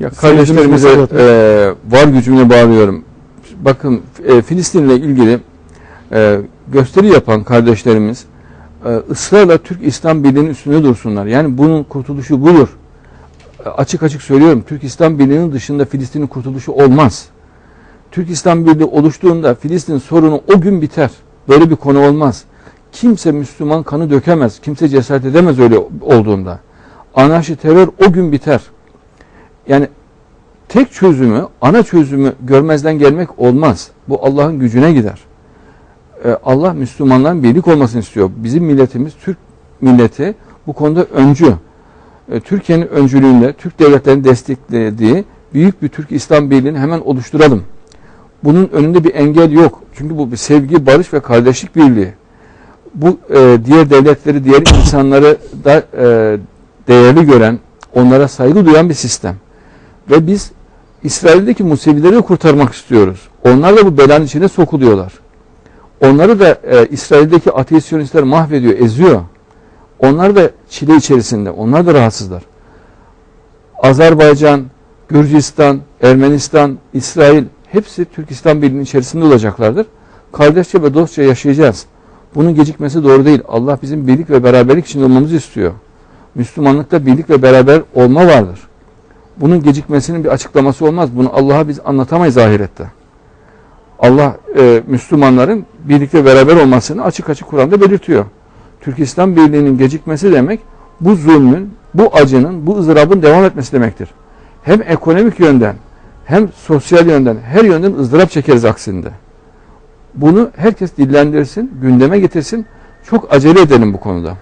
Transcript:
Ya kardeşlerimize e, var gücümle bağlıyorum. Bakın e, Filistin'le ilgili e, gösteri yapan kardeşlerimiz e, ısrarla Türk İslam Birliği'nin üstünde dursunlar. Yani bunun kurtuluşu budur. E, açık açık söylüyorum. Türk İslam Birliği'nin dışında Filistin'in kurtuluşu olmaz. Türk İslam Birliği oluştuğunda Filistin sorunu o gün biter. Böyle bir konu olmaz. Kimse Müslüman kanı dökemez. Kimse cesaret edemez öyle olduğunda. Anarşi terör o gün biter. Yani tek çözümü, ana çözümü görmezden gelmek olmaz. Bu Allah'ın gücüne gider. Ee, Allah Müslümanların birlik olmasını istiyor. Bizim milletimiz, Türk milleti bu konuda öncü. Ee, Türkiye'nin öncülüğünde, Türk devletlerinin desteklediği büyük bir Türk İslam Birliği'ni hemen oluşturalım. Bunun önünde bir engel yok. Çünkü bu bir sevgi, barış ve kardeşlik birliği. Bu e, diğer devletleri, diğer insanları da e, değerli gören, onlara saygı duyan bir sistem. Ve biz İsrail'deki Musevileri kurtarmak istiyoruz. Onlar da bu belanın içine sokuluyorlar. Onları da e, İsrail'deki ateist mahvediyor, eziyor. Onlar da çile içerisinde, onlar da rahatsızlar. Azerbaycan, Gürcistan, Ermenistan, İsrail hepsi Türk İslam Birliği'nin içerisinde olacaklardır. Kardeşçe ve dostça yaşayacağız. Bunun gecikmesi doğru değil. Allah bizim birlik ve beraberlik içinde olmamızı istiyor. Müslümanlıkta birlik ve beraber olma vardır. Bunun gecikmesinin bir açıklaması olmaz. Bunu Allah'a biz anlatamayız ahirette. Allah e, Müslümanların birlikte beraber olmasını açık açık Kur'an'da belirtiyor. Türk İslam Birliği'nin gecikmesi demek bu zulmün, bu acının, bu ızdırabın devam etmesi demektir. Hem ekonomik yönden hem sosyal yönden her yönden ızdırap çekeriz aksinde. Bunu herkes dillendirsin, gündeme getirsin. Çok acele edelim bu konuda.